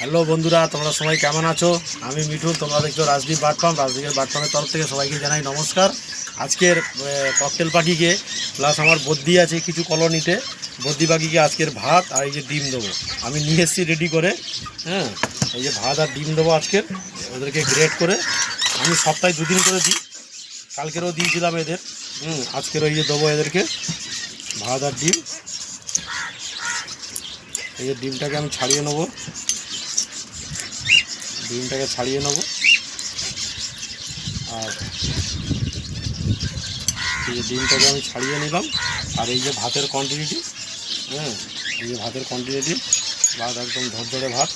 Hello বন্ধুরা, তোমরা সবাই কেমন আছো? আমি মিঠুন, তোমরা দেখছ রাজদীপ বার্ড ফার্ম রাজদীপের বার্ড ফার্মের তরফ থেকে সবাইকে জানাই নমস্কার। আজকের ককটেল পাখিকে প্লাস আমার বদ্যি আছে কিছু কলোনিতে। বদ্যি পাখিকে আজকের ভাত আর এই যে ডিম দেবো। আমি নিয়ে এসেছি রেডি করে হ্যাঁ? এই যে ভাত আর ডিম দেবো আজকের, ওদেরকে গ্রেড করে। আমি সপ্তাহে দুদিন করে দিই, কালকেরও দিয়েছিলাম এদের, হুম আজকের ওই যে দেবো এদেরকে, ভাত আর ডিম। এই যে ডিমটাকে আমি ছাড়িয়ে নেব। ডিমটাকে ছাড়িয়ে নেব। আর এই ডিমটাকে আমি ছাড়িয়ে নিলাম। আর এই যে ভাতের কোয়ান্টিটি হ্যাঁ এই যে ভাতের কোয়ান্টিটি ভাত একদম ধরধরে ভাত।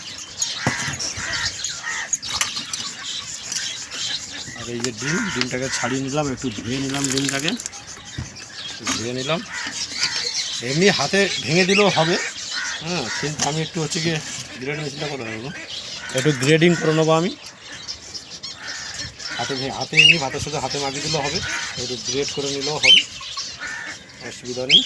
আর এই যে ডিম, ডিমটাকে ছাড়িয়ে নিলাম, একটু ধুয়ে নিলাম ডিমটাকে। ধুয়ে নিলাম। এমনি হাতে ভেঙে দিলেও হবে হ্যাঁ কিন্তু আমি একটু হচ্ছে গিয়ে গ্রেড মেশিনটা করে নেব একটু গ্রেডিং করে নেব আমি। হাতে হাতে এমনি ভাতের সাথে হাতে মাখিয়ে দিলেও হবে। একটু গ্রেড করে নিলেও হবে। অসুবিধা নেই।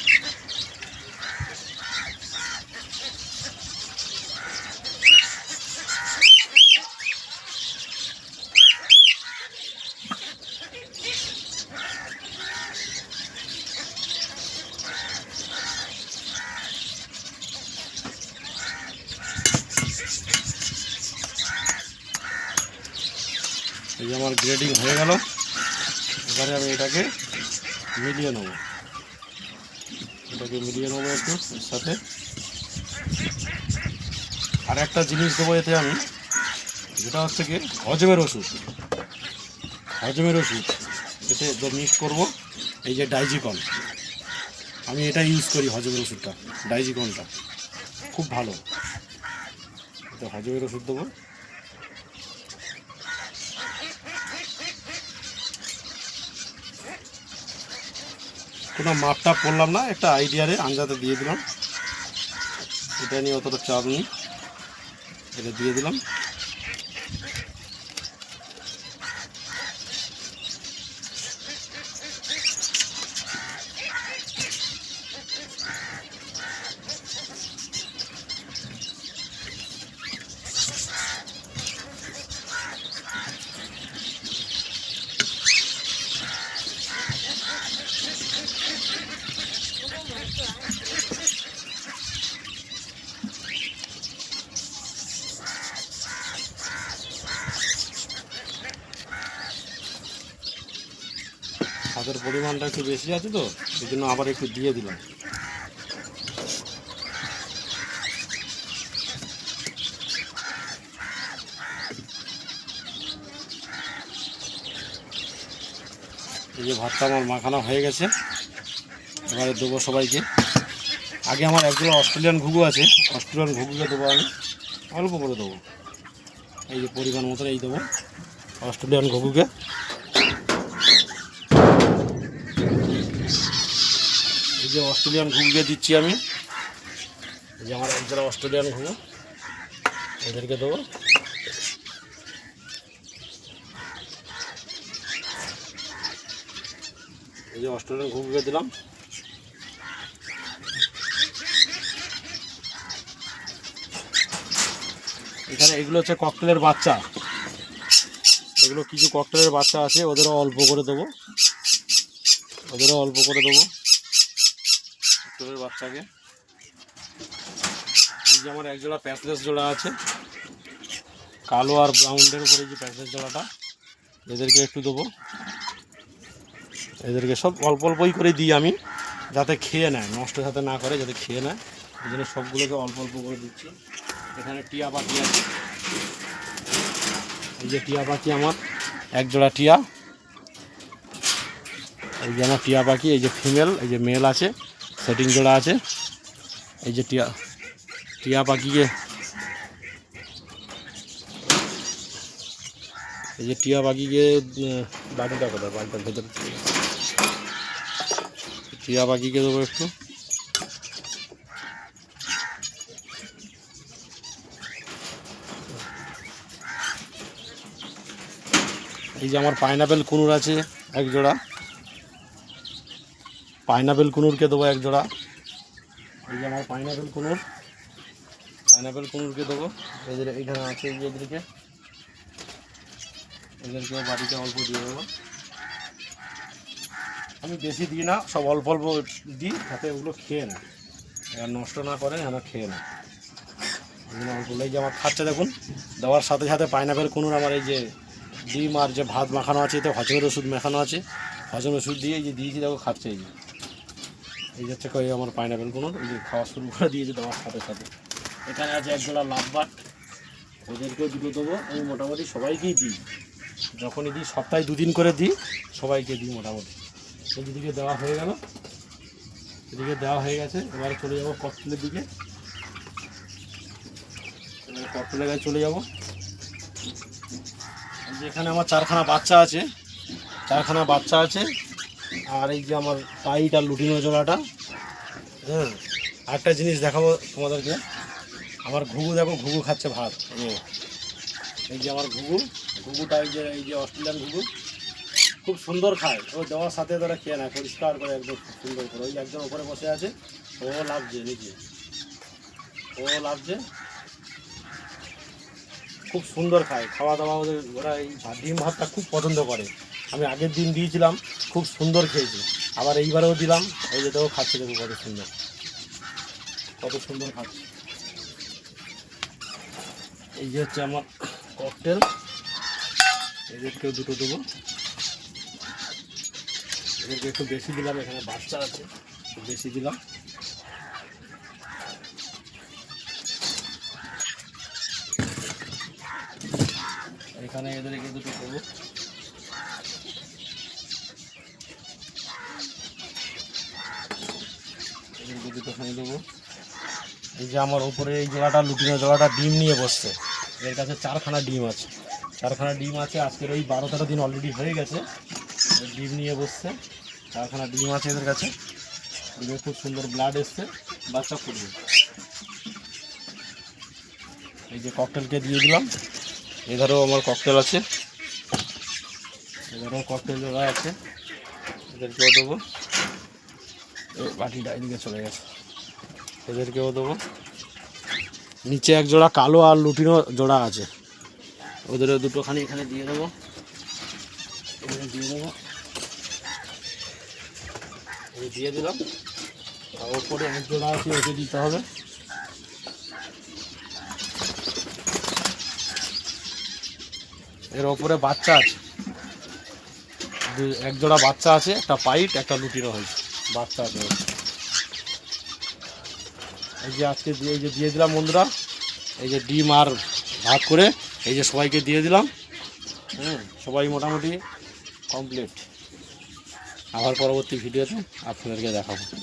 এই যে আমার গ্রেডিং হয়ে গেল। এবারে আমি এটাকে মিলিয়ে নেব। এটাকে মিলিয়ে নেব একটু এর সাথে। আর একটা জিনিস দেবো এতে আমি, যেটা হচ্ছে কি, হজমের ওষুধ। হজমের ওষুধ, এতে মিক্স করব, এই যে ডাইজিকন। আমি এটা ইউজ করি হজমের ওষুধটা, ডাইজিকনটা। খুব ভালো। এটা হজমের ওষুধ দেবো। কোনো মাপটা পড়লাম না, একটা আইডিয়ারে আঞ্জাতে দিয়ে দিলাম। এটা নিয়ে অতটা চাপ নেই। এটা দিয়ে দিলাম। স্বাদের পরিমাণটা একটু বেশি আছে তো সেই জন্য আবার একটু দিয়ে দিলাম। এই যে ভাতটা আমার মাখানো হয়ে গেছে, এবারে দেবো সবাইকে। আগে আমার একজন অস্ট্রেলিয়ান ঘুঘু আছে, অস্ট্রেলিয়ান ঘুঘুকে দেবো আমি, অল্প করে দেবো। এই যে পরিমাণ মতো এই দেবো, অস্ট্রেলিয়ান ঘুঘুকে। এই যে অস্ট্রেলিয়ান ঘুঘুকে দিচ্ছি আমি। এই যে আমার একজোড়া অস্ট্রেলিয়ান ঘুঘু এদেরকে দেবো। এই যে অস্ট্রেলিয়ান ঘুঘুকে দিলাম। এখানে এগুলো হচ্ছে ককটেলের বাচ্চা। এগুলো কিছু ককটেলের বাচ্চা আছে, ওদেরও অল্প করে দেবো। ওদেরও অল্প করে দেবো। ককটেলের বাচ্চাকে। এই যে আমার এক জোড়া প্যাসলেস জোড়া আছে। কালো আর ব্রাউনের উপরে যে প্যাসলেস জোড়াটা, এদেরকে একটু দেবো। এদেরকে সব অল্প অল্পই করে দিই আমি, যাতে খেয়ে নেয়, নষ্ট যাতে না করে, যাতে খেয়ে নেয়। এই জন্য সবগুলোকে অল্প অল্প করে দিচ্ছি। এখানে টিয়া পাখি আছে। এই যে টিয়া পাখি আমার এক জোড়া টিয়া। এই যে আমার টিয়া পাখি, এই যে ফিমেল, এই যে মেল আছে। সেটিং জোড়া আছে এই যে টিয়া টিয়া পাখিকে এই যে টিয়া পাখিকে বাড়িটা কোথায় বাড়িটার ভেতরে টিয়া পাখিকে দেবো একটু এই যে আমার পাইনাপেল কুনুর আছে এক জোড়া পাইনাপেল কুনুরকে দেবো এক জোড়া। এই যে আমার পাইনাপেল কুনুর। পাইনাপেল কুমড়োকে দেবো। এদের এইখানে আছে এই যে এদেরকে। এদেরকেও বাড়িতে অল্প দিয়ে দেবো। আমি বেশি দিই না, সব অল্প অল্প দিই যাতে ওগুলো খেয়ে না এবার নষ্ট না করে, যেন খেয়ে না এই যে আমার খাচ্ছে দেখুন, দেওয়ার সাথে সাথে পাইনাপেল কুনুর আমার এই যে ডিম আর যে ভাত মাখানো আছে, এতে হজমের ওষুধ মেখানো আছে। হজম ওষুধ দিয়ে যে দিয়েছি, দেখো খাচ্ছে এই যে। এই হচ্ছে কই আমার পাইনাপেল কুনুর এই যে খাওয়া শুরু করে দিয়েছে দেওয়ার সাথে সাথে। এখানে আছে এক জোড়া লাভবাট ওদেরকেও দুটো দেবো। আমি মোটামুটি সবাইকেই দিই। যখনই দিই, সপ্তাহে দুদিন করে দিই, সবাইকে দিই মোটামুটি। এই দিকে দেওয়া হয়ে গেল। এদিকে দেওয়া হয়ে গেছে। এবারে চলে যাব ককটেলের দিকে। ককটেলের কাছে চলে যাব। এই যে এখানে আমার চারখানা বাচ্চা আছে চারখানা বাচ্চা আছে আর এই যে আমার পাইট আর লুটিনো জোড়াটা হ্যাঁ আরেকটা জিনিস দেখাবো তোমাদেরকে। আমার ঘুঘু দেখো ঘুঘু খাচ্ছে ভাত। এই যে। আমার ঘুঘু ঘুঘুটা এই যে এই যে অস্ট্রেলিয়ান ঘুঘু খুব সুন্দর খায়। ও দেওয়ার সাথে তারা খেয়ে নেয় পরিষ্কার করে একদম খুব সুন্দর করে। ওই একজন ওপরে বসে আছে ও লাভছে নিজে ও লাভছে খুব সুন্দর খায়। খাওয়া দাওয়া ওদের, ওরা এই ডিম ভাতটা খুব পছন্দ করে। আমি আগের দিন দিয়েছিলাম, খুব সুন্দর খেয়েছি। আবার এইবারেও দিলাম, এই যে দেখো খাচ্ছে দেখো কত সুন্দর। কত সুন্দর খাচ্ছে। এই যে হচ্ছে আমার ককটেল এদেরকেও দুটো দেবো। এদেরকে একটু বেশি দিলাম, এখানে বাচ্চা আছে বেশি দিলাম। এখানে এদেরকে দুটো দেবো এদেরকে দুটোখানি দেবো। এই যে আমার উপরে এই জোড়াটা লুটিনো জোড়াটা ডিম নিয়ে বসছে। এর কাছে চারখানা ডিম আছে। চারখানা ডিম আছে, আজকের ওই বারো তেরো দিন অলরেডি হয়ে গেছে। ডিম নিয়ে বসছে। চারখানা ডিম আছে এদের কাছে। ডিমে খুব সুন্দর ব্লাড এসছে। বাচ্চা ফুটবে এই যে ককটেলকে দিয়ে দিলাম। এধারেও আমার ককটেল আছে। এধারেও ককটেল জোড়া আছে। এদেরকেও দেবো। এ, বাকিটা এদিকে চলে গেছে। এদেরকেও দেবো। নিচে এক জোড়া কালো আর লুটিনো জোড়া আছে। ওদেরও দুটোখানি এখানে দিয়ে দেবো। এখানে দিয়ে দেবো। দিয়ে দিলাম। আর ওপরে এক জোড়া আছে ওকে দিতে হবে। এর ওপরে বাচ্চা আছে। এক জোড়া বাচ্চা আছে, একটা পাইট, একটা লুটিনো হয়েছে। বাচ্চা আছে। এই যে আজকে দিয়ে, এই যে দিয়ে দিলাম বন্ধুরা, এই যে ডিম আর ভাত করে, এই যে সবাইকে দিয়ে দিলাম। হ্যাঁ সবাই মোটামুটি কমপ্লিট আবার পরবর্তী ভিডিওতে আপনাদেরকে দেখাবো।